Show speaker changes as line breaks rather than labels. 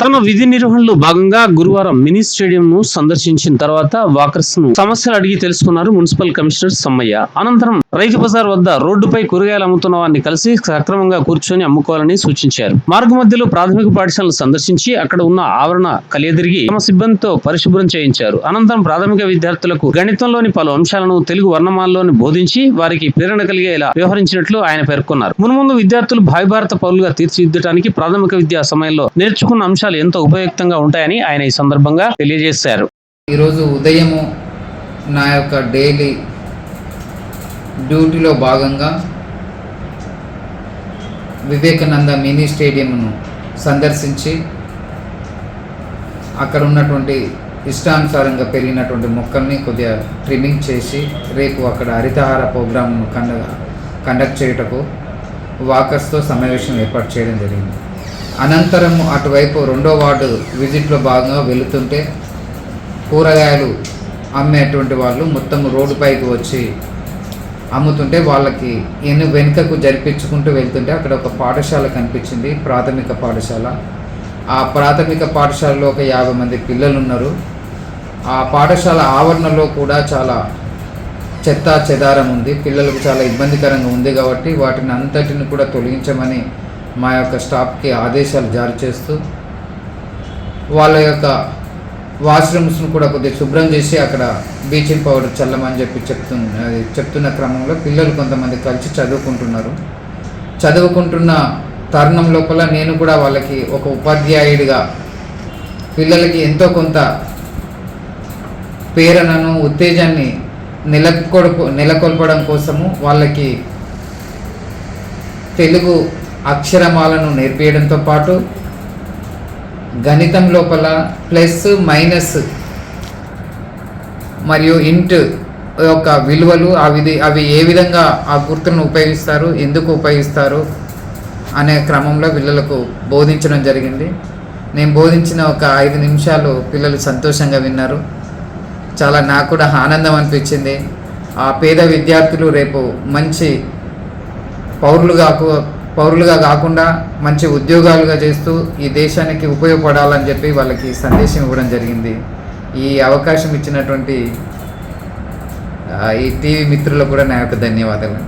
తన విధి నిర్వహణలో భాగంగా గురువారం మినీ స్టేడియం ను సందర్శించిన తర్వాత వాకర్స్ను సమస్యలు అడిగి తెలుసుకున్నారు మున్సిపల్ కమిషనర్ సమ్మయ్య. అనంతరం రైతు బజార్ వద్ద రోడ్డుపై కూరగాయలు అమ్ముతున్న వారిని కలిసి సక్రమంగా కూర్చొని అమ్ముకోవాలని సూచించారు. మార్గ మధ్యలో ప్రాథమిక పాఠశాలను సందర్శించి అక్కడ ఉన్న ఆవరణ కలియదిరిగి తమ సిబ్బందితో పరిశుభ్రం చేయించారు. అనంతరం ప్రాథమిక విద్యార్థులకు గణితంలోని పలు అంశాలను తెలుగు వర్ణమాలలోని బోధించి వారికి ప్రేరణ కలిగేలా వ్యవహరించినట్లు ఆయన పేర్కొన్నారు. మున్ముందు విద్యార్థులు భావి భారత పౌరులుగా తీర్చిదిద్దడానికి ప్రాథమిక విద్యా సమయంలో నేర్చుకున్న అంశాలు ఎంతో ఉపయుక్తంగా ఉంటాయని ఆయన ఈ సందర్భంగా తెలియజేశారు.
ఈరోజు ఉదయము నా యొక్క డైలీ డ్యూటీలో భాగంగా వివేకానంద మినీ స్టేడియంను సందర్శించి అక్కడ ఉన్నటువంటి ఇష్టానుసారంగా పెరిగినటువంటి మొక్కల్ని కొద్దిగా ట్రిమ్మింగ్ చేసి రేపు అక్కడ హరితహార ప్రోగ్రామ్ను కండ కండక్ట్ చేయుటకు వాకర్స్తో సమావేశం ఏర్పాటు చేయడం జరిగింది. అనంతరం అటువైపు రెండో వార్డు విజిట్లో భాగంగా వెళుతుంటే కూరగాయలు అమ్మేటువంటి వాళ్ళు మొత్తం రోడ్డుపైకి వచ్చి అమ్ముతుంటే వాళ్ళకి ఎన్ని వెనుకకు జరిపించుకుంటూ వెళ్తుంటే అక్కడ ఒక పాఠశాల కనిపించింది ప్రాథమిక పాఠశాల. ఆ ప్రాథమిక పాఠశాలలో ఒక యాభై మంది పిల్లలు ఉన్నారు ఆ పాఠశాల ఆవరణలో కూడా చాలా చెత్త చెదారం ఉంది. పిల్లలకు చాలా ఇబ్బందికరంగా ఉంది కాబట్టి వాటిని అంతటిని కూడా తొలగించమని మా యొక్క స్టాఫ్కి ఆదేశాలు జారీ చేస్తూ వాళ్ళ యొక్క వాష్రూమ్స్ను కూడా కొద్దిగా శుభ్రం చేసి అక్కడ బ్లీచింగ్ పౌడర్ చల్లమని చెప్పి చెప్తున్న అది చెప్తున్న క్రమంలో పిల్లలు కొంతమంది కలిసి చదువుకుంటున్నారు. చదువుకుంటున్న తరుణం లోపల నేను కూడా వాళ్ళకి ఒక ఉపాధ్యాయుడిగా పిల్లలకి ఎంతో కొంత ప్రేరణను ఉత్తేజాన్ని నెలకొల్పు నెలకొల్పడం కోసము వాళ్ళకి తెలుగు అక్షరమాలను నేర్పించడంతో పాటు గణితం లోపల ప్లస్ మైనస్ మరియు ఇంట్ యొక్క విలువలు అవి అవి ఏ విధంగా ఆ గుర్తులను ఉపయోగిస్తారు ఎందుకు ఉపయోగిస్తారు అనే క్రమంలో పిల్లలకు బోధించడం జరిగింది. నేను బోధించిన ఒక ఐదు నిమిషాలు పిల్లలు సంతోషంగా విన్నారు. చాలా నాకు కూడా ఆనందం అనిపించింది. ఆ పేద విద్యార్థులు రేపు మంచి పౌరులుగా పౌరులుగా కాకుండా మంచి ఉద్యోగాలుగా చేస్తూ ఈ దేశానికి ఉపయోగపడాలని చెప్పి వాళ్ళకి సందేశం ఇవ్వడం జరిగింది. ఈ అవకాశం ఇచ్చినటువంటి ఈ టీవీ మిత్రులకు కూడా నా యొక్క ధన్యవాదాలు